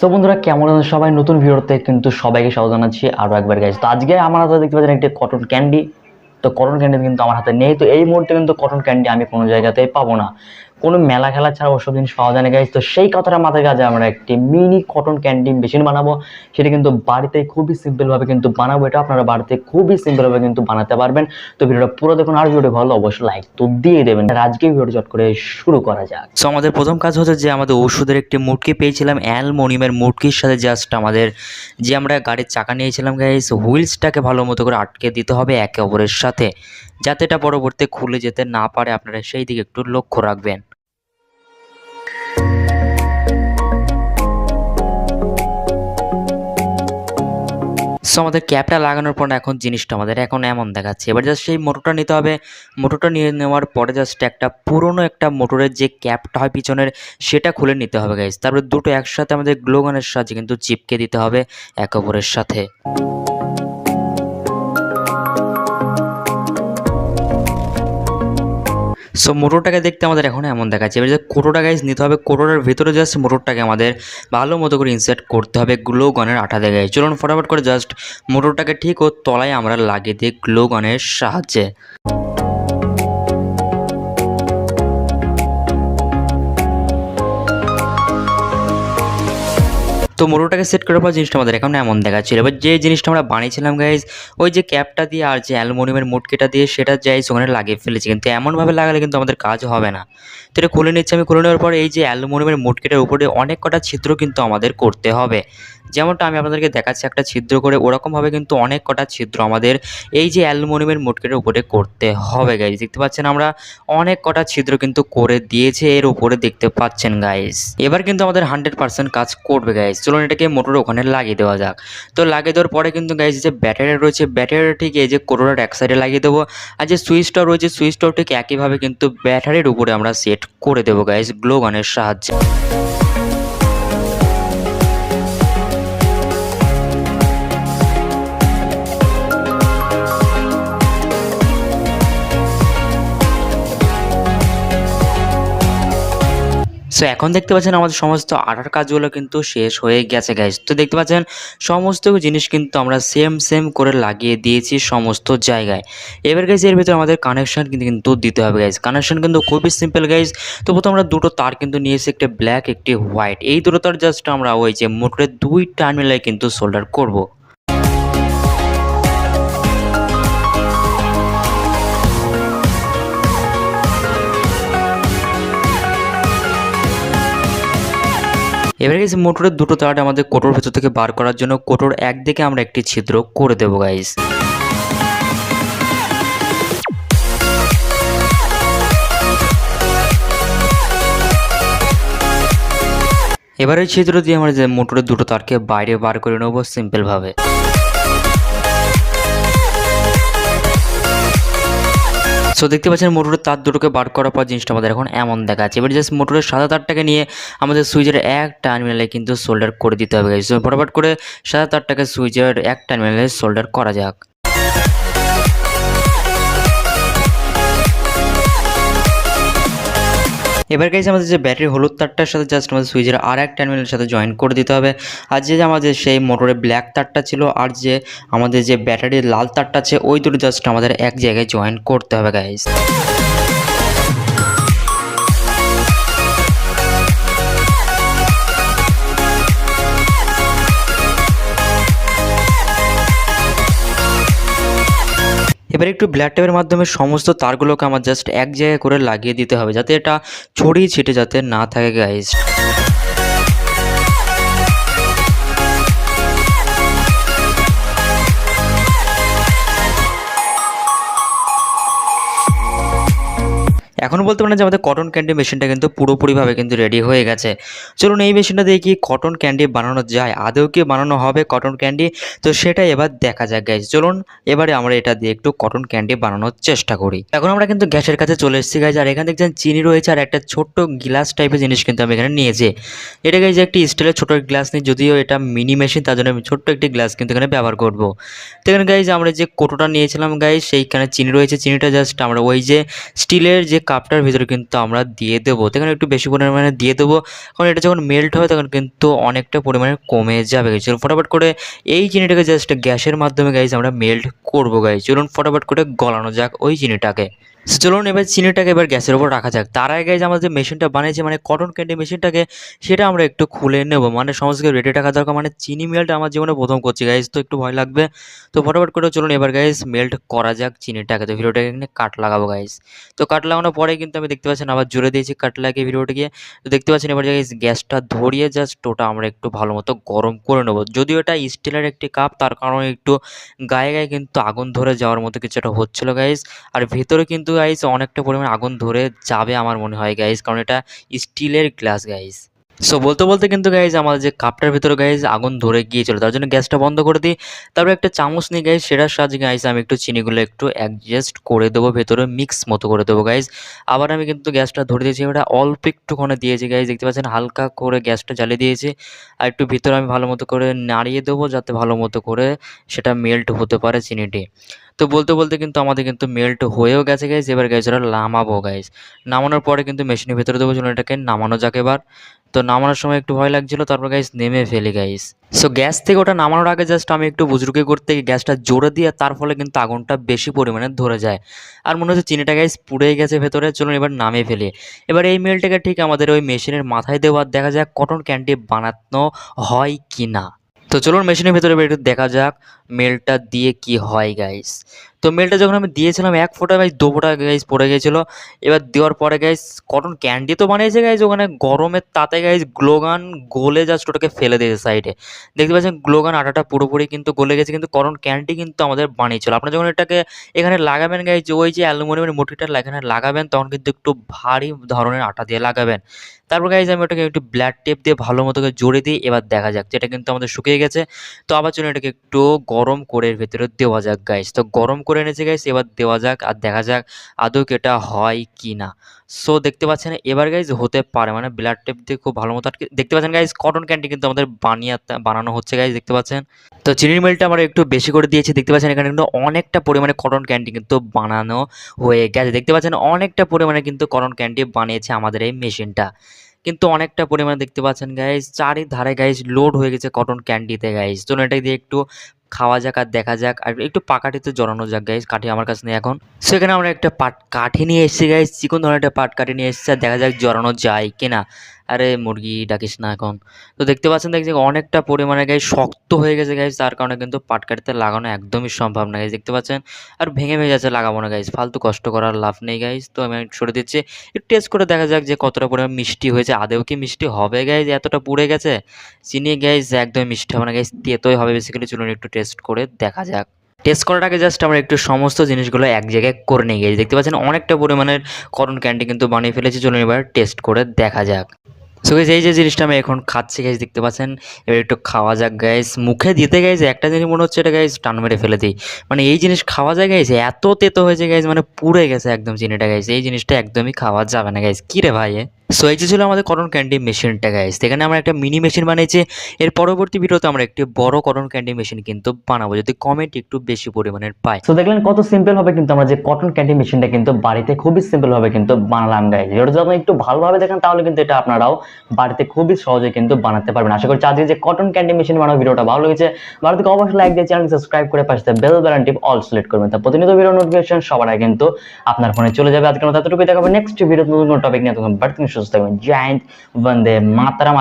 So বন্ধুরা, কেমন আছেন সবাই? নতুন ভিডিওতে কিন্তু সবাইকে স্বাগত জানাচ্ছি আরও একবার গাইজ তো আজকে আমার হাতে দেখতে পাচ্ছেন একটি কটন ক্যান্ডি তো কটন ক্যান্ডি কিন্তু আমার হাতে নেই। তো এই মুহূর্তে কিন্তু কটন ক্যান্ডি আমি কোনো জায়গাতেই পাবো না। কোনো মেলা খেলা ছাড়া ওসব জিনিস পাওয়া যায় না গাইজ তো সেই কথাটা মাথায় কাজে আমরা একটি মিনি কটন ক্যান্ডি মেশিন বানাবো। সেটা কিন্তু বাড়িতে খুবই সিম্পলভাবে কিন্তু বানাবো। এটা আপনারা বাড়িতে খুবই সিম্পলভাবে কিন্তু বানাতে পারবেন। তো ভিডিওটা পুরো দেখুন। আর ভিডিও ভালো অবশ্যই লাইক তো দিয়ে দেবেন। আজকে ভিডিওটা চট করে শুরু করা যাক। সো আমাদের প্রথম কাজ হচ্ছে যে আমাদের ওষুধের একটি মুটকি পেয়েছিলাম, অ্যালমোনিয়ামের মুটকির সাথে জাস্ট আমাদের যে আমরা গাড়ির চাকা নিয়েছিলাম গাইস হুইলসটাকে ভালো মতো করে আটকে দিতে হবে একে অপরের সাথে। যাতে এটা পরবর্তী খুলে যেতে না পারে, আপনারা সেই দিকে একটু লক্ষ্য রাখবেন। সো আমাদের ক্যাপটা লাগানোর পর এখন জিনিসটা আমাদের এখন এমন দেখাচ্ছে। এবার জাস্ট সেই মোটরটা নিতে হবে। মোটরটা নিয়ে নেওয়ার পরে জাস্ট একটা পুরনো একটা মোটরের যে ক্যাপটা হয় পিছনের, সেটা খুলে নিতে হবে গাইজ তারপরে দুটো একসাথে আমাদের গ্লোগানের সাহায্যে কিন্তু চিপকে দিতে হবে একে অপরের সাথে। সো মোটরটাকে দেখতে আমাদের এখন এমন দেখাচ্ছে। এবার যে কোটোটা গাইজ নিতে হবে। কোটোটার ভেতরে জাস্ট মোটরটাকে আমাদের ভালো মতো করে ইনসার্ট করতে হবে গ্লো গানের আঠা গাইজ চলুন ফটাফট করে জাস্ট মোটরটাকে ঠিক ও তলায় আমরা লাগিয়ে দিই গ্লো গানের সাহায্যে। তো মোটরটাকে সেট করার পর জিনিসটা আমাদের এখন এমন দেখাচ্ছিল। এবার যে জিনিসটা আমরা বানিয়েছিলাম গাইজ ওই যে ক্যাপটা দিয়ে আর যে অ্যালুমিনিয়ামের মুটকিটা দিয়ে সেটা যাই ওখানে লাগিয়ে ফেলেছি। কিন্তু এমনভাবে লাগালে কিন্তু আমাদের কাজ হবে না। তো এটা খুলে নিচ্ছি আমি। খুলে নেওয়ার পর এই যে অ্যালুমিনিয়ামের মুটকিটার উপরে অনেক কটা ছিদ্র কিন্তু আমাদের করতে হবে। যেমনটা আমি আপনাদেরকে দেখাচ্ছি একটা ছিদ্র করে, ওরকমভাবে কিন্তু অনেক কটা ছিদ্র আমাদের এই যে অ্যালুমিনিয়ামের মুটকিটার উপরে করতে হবে গাইজ দেখতে পাচ্ছেন আমরা? অনেক কটা ছিদ্র কিন্তু করে দিয়েছে, এর উপরে দেখতে পাচ্ছেন গাইজ এবার কিন্তু আমাদের হান্ড্রেড পার্সেন্ট কাজ করবে গাইজ চলুন এটাকে মোটর ওখানে লাগিয়ে দেওয়া যাক। তো লাগিয়ে দেওয়ার পরে কিন্তু গাইজ যে ব্যাটারি রয়েছে ব্যাটারিটা ঠিক এই যে কোটোটার এক সাইডে লাগিয়ে দেবো। আর যে সুইচটা রয়েছে সুইচটাও ঠিক একইভাবে কিন্তু ব্যাটারির উপরে আমরা সেট করে দেবো গাইজ গ্লোগানের সাহায্যে। সো এখন দেখতে পাচ্ছেন আমাদের সমস্ত আঠার কাজগুলো কিন্তু শেষ হয়ে গেছে গাইজ তো দেখতে পাচ্ছেন, সমস্ত জিনিস কিন্তু আমরা সেম সেম করে লাগিয়ে দিয়েছি সমস্ত জায়গায়। এবার গাইজ এর ভিতরে আমাদের কানেকশন কিন্তু কিন্তু দিতে হবে গাইজ কানেকশন কিন্তু খুবই সিম্পল গাইজ তো প্রথম আমরা দুটো তার কিন্তু নিয়েছি, একটি ব্ল্যাক একটি হোয়াইট এই দুটো তার জাস্ট আমরা ওই যে মোটরের দুই টার্মিনালে কিন্তু সোল্ডার করব। এবার গাইস মোটরের দুটো তার আমাদের কোটোর ভেতর থেকে বার করার জন্য কোটোর একদিকে আমরা একটি ছিদ্র করে দেবো গাইজ এবারে ছিদ্র দিয়ে আমরা যে মোটরের দুটো তারকে বাইরে বার করে নেব সিম্পলভাবে সো দেখতে পাচ্ছেন মোটরের তার দুটোকে বার করার পর জিনিসটা আমাদের এখন এমন দেখাচ্ছে। এবার জাস্ট মোটরের সাদা তারটাকে নিয়ে আমাদের সুইচের এক টার্মিনালে কিন্তু সোল্ডার করে দিতে হবে। ফটাফট করে সাদা তারটাকে সুইচের এক টার্মিনালে সোল্ডার করা যাক। এবার গাইজ আমাদের যে ব্যাটারি হলুদ তারটার সাথে জাস্ট আমাদের সুইচের আর এক টার্মিনালের সাথে জয়েন করে দিতে হবে। আর যে আমাদের সেই মোটরের ব্ল্যাক তারটা ছিল, আর যে আমাদের যে ব্যাটারির লাল তারটা আছে, ওই দুটো জাস্ট আমাদের এক জায়গায় জয়েন করতে হবে গাইজ এবার একটু ব্ল্যাক টেপের মাধ্যমে সমস্ত তারগুলোকে আমার জাস্ট এক জায়গায় করে লাগিয়ে দিতে হবে, যাতে এটা ছড়িয়ে ছিটে যাতে না থাকে গাইজ এখন বলতে পারেন যে আমাদের কটন ক্যান্ডি মেশিনটা কিন্তু পুরোপুরিভাবে কিন্তু রেডি হয়ে গেছে। চলুন এই মেশিনটা দিয়ে কি কটন ক্যান্ডি বানানো যায়? আদৌ কি বানানো হবে কটন ক্যান্ডি তো সেটা এবার দেখা যাক গাইজ চলুন এবারে আমরা এটা দিয়ে একটু কটন ক্যান্ডি বানানোর চেষ্টা করি। এখন আমরা কিন্তু গ্যাসের কাছে চলে এসেছি গাইজ আর এখানে দেখছেন চিনি রয়েছে আর একটা ছোট্ট গ্লাস টাইপের জিনিস কিন্তু আমি এখানে নিয়েছি। এটা গাইজ একটি স্টিলের ছোট গ্লাস নিই, যদিও এটা মিনি মেশিন তার জন্য আমি ছোট্ট একটি গ্লাস কিন্তু এখানে ব্যবহার করব। তো এখানে গাইজ আমরা যে কোটোটা নিয়েছিলাম গাইজ সেইখানে চিনি রয়েছে। চিনিটা জাস্ট আমরা ওই যে স্টিলের যে কাপটার ভিতরে কিন্তু আমরা দিয়ে দেবো। তো এখানে একটু বেশি পরিমাণে দিয়ে দেবো। কারণ এটা যখন মেল্ট হয় তখন কিন্তু অনেকটা পরিমাণে কমে যাবে চলুন ফটাফট করে এই চিনিটাকে জাস্ট গ্যাসের মাধ্যমে গাইজ আমরা মেল্ট করব গাইজ চলুন ফটাফট করে গলানো যাক ওই চিনিটাকে। চলুন এবার চিনিটাকে এবার গ্যাসের উপর রাখা যাক। তার আগে গাইজ আমাদের যে মেশিনটা বানিয়েছে মানে কটন ক্যান্ডি মেশিনটাকে সেটা আমরা একটু খুলে নেব। মানে সমস্ত রেডি রাখা দরকার। মানে চিনি মেল্ট আমার জীবনে প্রথম করছি গাইজ তো একটু ভয় লাগবে। তো ফটাফট করে চলুন এবার গাইজ মেল্ট করা যাক চিনিটাকে। তো ভিডিওটাকে এখানে কাট লাগাবো গাইজ তো কাট লাগানোর পরে কিন্তু আমি দেখতে পাচ্ছেন, আবার জোরে দিয়েছি কাট লাগিয়ে ভিডিওটাকে তো দেখতে পাচ্ছেন এবার গাইজ গ্যাসটা ধরিয়ে জাস্ট ওটা আমরা একটু ভালো মতো গরম করে নেব। যদিও এটা স্টিলের একটি কাপ তার কারণে একটু গায়ে গায়ে কিন্তু আগুন ধরে যাওয়ার মতো কিছু একটা হচ্ছিল গাইজ আর ভেতরে কিন্তু গাইজ অনেকটা পরিমাণ আগুন ধরে যাবে আমার মনে হয় গাইজ কারণ এটা স্টিলের গ্লাস গাইজ সো বলতে বলতে কিন্তু গাইজ আমাদের যে কাপটার ভিতরে গাইজ আগুন ধরে গিয়েছিল, তার জন্য গ্যাসটা বন্ধ করে দিই। তারপরে একটা চামচ নিয়ে গাইজ সেটার সাহায্যে গাইজ আমি একটু চিনিগুলো একটু অ্যাডজাস্ট করে দেবো, ভেতরে মিক্স মতো করে দেবো গাইজ আবার আমি কিন্তু গ্যাসটা ধরে দিয়েছি, ওটা অল্প একটুখানে দিয়েছি গাইজ দেখতে পাচ্ছেন, হালকা করে গ্যাসটা জ্বালিয়ে দিয়েছি। আর একটু ভিতরে আমি ভালো মতো করে নাড়িয়ে দেবো, যাতে ভালো মতো করে সেটা মেল্ট হতে পারে চিনিটি। তো বলতে বলতে কিন্তু আমাদের কিন্তু মেল্ট হয়েও গেছে গাইজ এবার গাইজ ওটা নামাবো গাইজ নামানোর পরে কিন্তু মেশিনের ভেতরে দেবো চলুন এটাকে নামানো যাক এবার। তো নামানোর সময় একটু ভয় লাগছিল, তারপর গাইজ নেমে ফেলি গাইজ সো গ্যাস থেকে ওটা নামানোর আগে জাস্ট আমি একটু বুজরুকি করতে গিয়ে গ্যাসটা জোরে দিয়ে, তার ফলে কিন্তু আগুনটা বেশি পরিমাণে ধরে যায়। আর মনে হচ্ছে চিনিটা গাইজ পুড়ে গেছে ভেতরে, চলুন এবার নামিয়ে ফেলি। এবার এই মেলটাকে ঠিক আমাদের ওই মেশিনের মাথায় দেওয়ার দেখা যাক কটন ক্যান্ডি বানানো হয় কি না তো চলুন মেশিনের ভেতরে একটু দেখা যাক। মেলটা দিয়ে কি হয় গাইস তো মেলটা যখন আমি দিয়েছিলাম, এক ফোঁটা গাইজ দু ফোঁটা গাইজ পড়ে গেছিল। এবার দেওয়ার পরে গাইজ কটন ক্যান্ডি তো বানিয়েছে গাইজ ওখানে। গরমের তাতে গাইজ গ্লোগান গলে জাস্ট ওটাকে ফেলে দিয়েছে সাইডে দেখতে পাচ্ছেন, গ্লোগান আটাটা পুরোপুরি কিন্তু গলে গেছে, কিন্তু কটন ক্যান্ডি কিন্তু আমাদের বানিয়েছিল। আপনারা যখন এটাকে এখানে লাগাবেন গাইজ ওই যে অ্যালুমিনিয়ামের মুঠিটা এখানে লাগাবেন, তখন কিন্তু একটু ভারী ধরনের আটা দিয়ে লাগাবেন। তারপর গাইজ আমি ওটাকে একটু ব্ল্যাক টেপ দিয়ে ভালো মতো জোরে দিই। এবার দেখা যাক, যেটা কিন্তু আমাদের শুকিয়ে গেছে। তো আবার চলুন এটাকে একটু গরম করে এর ভেতরে দেওয়া যাক গাইস তো গরম করে এনেছে গাইস এবার দেওয়া যাক আর দেখা যাক আদৌ এটা হয় কি না সো দেখতে পাচ্ছেন, এবার গাইজ হতে পারে। মানে ব্লাড টেপ দিয়ে খুব ভালো মতো আটকে দেখতে পাচ্ছেন গাইজ কটন ক্যান্ডি কিন্তু আমাদের বানিয়ে বানানো হচ্ছে গাইজ দেখতে পাচ্ছেন। তো চিনির মিলটা আমরা একটু বেশি করে দিয়েছি। দেখতে পাচ্ছেন, এখানে কিন্তু অনেকটা পরিমাণে কটন ক্যান্ডি কিন্তু বানানো হয়ে গেছে। দেখতে পাচ্ছেন, অনেকটা পরিমাণে কিন্তু কটন ক্যান্ডি বানিয়েছে আমাদের এই মেশিনটা। কিন্তু অনেকটা পরিমাণে দেখতে পাচ্ছেন গাইজ চারিধারে গাইজ লোড হয়ে গেছে কটন ক্যান্ডিতে গাইজ তো এটা দিয়ে একটু খাওয়া যাক আর দেখা যাক। আর একটু পাকাটিতে জড়ানো যাক গাইস কাঠি আমার কাছে নেই এখন। সেখানে আমরা একটা পাট কাঠি নিয়ে এসেছি গাইস চিকন ধরনের একটা পাট কাঠি নিয়ে এসেছি, আর দেখা যাক জড়ানো যায় কিনা। আরে মুরগি ডাকিস না এখন। তো দেখতে পাচ্ছেন দেখছি অনেকটা পরিমাণে গাইজ শক্ত হয়ে গেছে গাইজ তার কারণে কিন্তু পাট কাঠিতে লাগানো একদমই সম্ভব না গাইজ দেখতে পাচ্ছেন? আর ভেঙে ভেঙে যাচ্ছে লাগাবো না গাইজ ফালতু কষ্ট করার লাভ নেই গাইজ তো আমি সরে দিচ্ছি, একটু টেস্ট করে দেখা যাক যে কতটা পরিমাণ মিষ্টি হয়েছে। আদেও কি মিষ্টি হবে গাইজ এতটা পুড়ে গেছে? চিনি গাইজ একদম মিষ্টি হবে না গাইজ তেতোই হবে বেসিক্যালি চলুন একটু টেস্ট করে দেখা যাক। টেস্ট করার আগে জাস্ট আমরা একটু সমস্ত জিনিসগুলো এক জায়গায় করে নিয়ে গেছি দেখতে পাচ্ছেন? অনেকটা পরিমাণের কটন ক্যান্ডি কিন্তু বানিয়ে ফেলেছি। চলুন এবার টেস্ট করে দেখা যাক। সো গাইজ এই যে জিনিসটা আমি এখন খাচ্ছি গাইজ দেখতে পাচ্ছেন? এবার একটু খাওয়া যাক গাইজ মুখে দিতে গাইজ একটা জিনিস মনে হচ্ছে এটা গাইজ টান মেরে ফেলে দিই। মানে এই জিনিস খাওয়া যায় গাইজ এত তেতো হয়েছে গাইজ মানে পুড়ে গেছে একদম চিনিটা গাইজ এই জিনিসটা একদমই খাওয়া যাবে না গাইজ কী রে ভাই? সো এই যে ছিল আমাদের কটন ক্যান্ডি মেশিনটা গাইজ এখানে আমরা একটা মিনি মেশিন বানিয়েছি। এর পরবর্তী ভিডিওতে আমরা একটি বড় কটন ক্যান্ডি মেশিন কিন্তু বানাবো, যদি কমেন্ট একটু বেশি পরিমাণের পাই। তো দেখলেন কত সিম্পল ভাবে কিন্তু আমরা যে কটন ক্যান্ডি মেশিনটা কিন্তু বাড়িতে খুবই সিম্পল ভাবে কিন্তু বানালাম গাইজ এটা যদি একটু ভালোভাবে দেখেন, তাহলে কিন্তু এটা আপনারাও বাড়িতে খুবই সহজে কিন্তু বানাতে পারবেন। আশা করছি আজকে যে কটন ক্যান্ডি মেশিন বানানো ভিডিওটা ভালো লেগেছে, ভালো থেকে অবশ্যই লাইক দিয়ে চ্যানেল সাবস্ক্রাইব করে পাশে বেল বেলান টিপ অল সিলেক্ট করবেন। তা প্রতিনিয়ত ভিডিও নোটিফিকেশন সবার আগে কিন্তু আপনার ফোনে চলে যাবে। আজকের মতো এতটুকুই। দেখাবো নেক্সট ভিডিও নতুন টপিক নিয়ে। তখন বাড়তি থাকবেন। জয় হিন্দ, বন্দে মাতারাম।